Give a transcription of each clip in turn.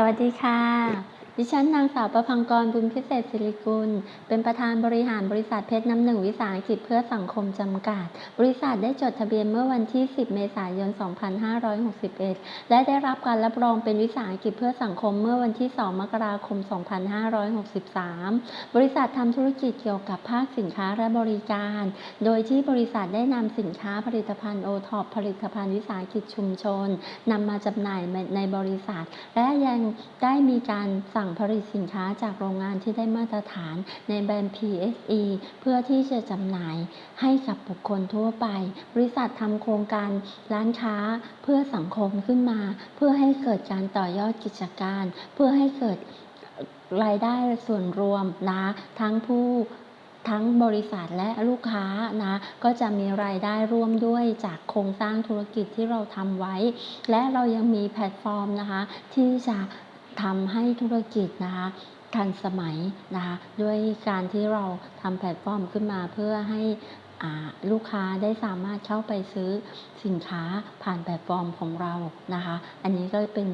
สวัสดีค่ะ ดิฉันนางสาวประพังกรบุญพิเศษศิริกุล เป็นประธานบริหารบริษัทเพชรน้ำหนึ่งวิสาหกิจเพื่อสังคมจำกัด บริษัทได้จดทะเบียนเมื่อวันที่ 10 เมษายน 2561 และได้รับการรับรองเป็นวิสาหกิจเพื่อสังคมเมื่อวันที่ 2 มกราคม 2563 บริษัททำธุรกิจเกี่ยวกับภาคสินค้าและบริการ โดยที่บริษัทได้นำสินค้าผลิตภัณฑ์โอท็อปผลิตภัณฑ์วิสาหกิจชุมชนนำมาจำหน่ายในบริษัท และยังได้มีการสั่งผลิตสินค้าจากโรงงานที่ได้มาตรฐานในแบรนด์ PSE เพื่อที่จะจำหน่ายให้กับบุคคลทั่วไป บริษัททำโครงการร้านค้าเพื่อสังคมขึ้นมา เพื่อให้เกิดการต่อยอดกิจการ เพื่อให้เกิดรายได้ส่วนรวมนะทั้งผู้ทั้งบริษัทและลูกค้านะก็จะมีรายได้ร่วมด้วยจากโครงสร้างธุรกิจที่เราทำไว้ และเรายังมีแพลตฟอร์มนะคะ ที่จะ ทำให้ธุรกิจนะคะทันสมัยนะคะด้วยการที่เราทำแพลตฟอร์มขึ้นมาเพื่อให้ลูกค้าได้สามารถเข้าไปซื้อสินค้าผ่านแพลตฟอร์มของเรานะคะ อันนี้ก็เป็น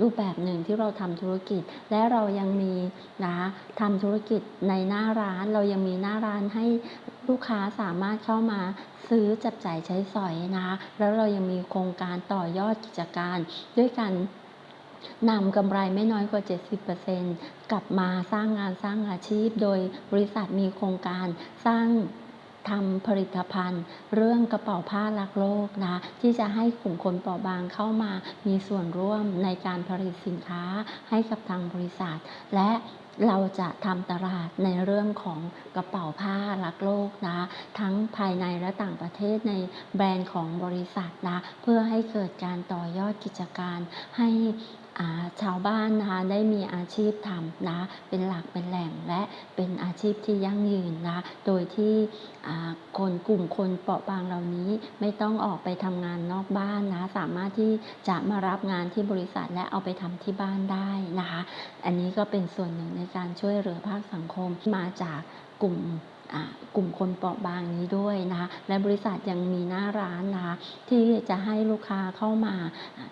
รูปแบบหนึ่งที่เราทำธุรกิจและเรายังมีนะคะทำธุรกิจในหน้าร้านเรายังมีหน้าร้านให้ลูกค้าสามารถเข้ามาซื้อจับจ่ายใช้สอยนะคะแล้วเรายังมีโครงการต่อยอดกิจการด้วยการ นำกำไรไม่น้อยกว่า 70%กลับมาสร้างงานสร้างอาชีพ โดยบริษัทมีโครงการสร้างทำผลิตภัณฑ์ เรื่องกระเป๋าผ้ารักโลกนะที่จะให้กลุ่มคนเปราะบางเข้ามามีส่วนร่วมในการผลิตสินค้าให้กับทางบริษัท และเราจะทำตลาดในเรื่องของกระเป๋าผ้ารักโลกนะทั้งภายในและต่างประเทศในแบรนด์ของบริษัทนะเพื่อให้เกิดการต่อยอดกิจการให้ ชาวบ้านนะคะได้มีอาชีพทำนะเป็นหลักเป็นแหล่งและเป็นอาชีพที่ยั่งยืนนะโดยที่คนกลุ่มคนเปราะบางเหล่านี้ไม่ต้องออกไปทำงานนอกบ้านนะสามารถที่จะมารับงานที่บริษัทและเอาไปทำที่บ้านได้นะคะอันนี้ก็เป็นส่วนหนึ่งในการช่วยเหลือภาคสังคมมาจากกลุ่มกลุ่ม คนเปราะบางนี้ด้วยนะคะ และบริษัทยังมีหน้าร้านนะคะที่จะให้ลูกค้าเข้ามา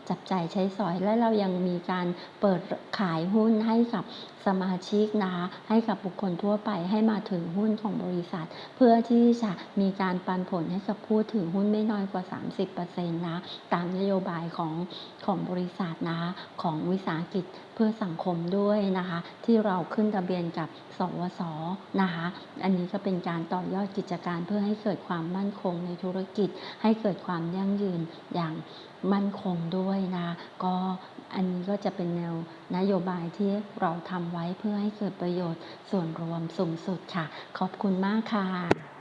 จับจ่ายใช้สอยและเรายังมีการเปิดขายหุ้นให้กับสมาชิกนะคะให้กับบุคคลทั่วไปให้มาถือหุ้นของบริษัท เพื่อที่จะมีการปันผลให้กับผู้ถือหุ้นไม่น้อยกว่า 30%นะตามนโยบายของของบริษัทนะคะของวิสาหกิจเพื่อสังคมด้วยนะคะ ที่เราขึ้นทะเบียนกับสวสนะคะ อันนี้ก็เป็นการต่อยอดกิจการเพื่อให้เกิดความมั่นคงในธุรกิจ ให้เกิดความยั่งยืนอย่างมั่นคงด้วยนะก็อันนี้ก็จะเป็นแนวนโยบายที่เราทำไว้เพื่อให้เกิดประโยชน์ส่วนรวมสูงสุดค่ะ ขอบคุณมากค่ะ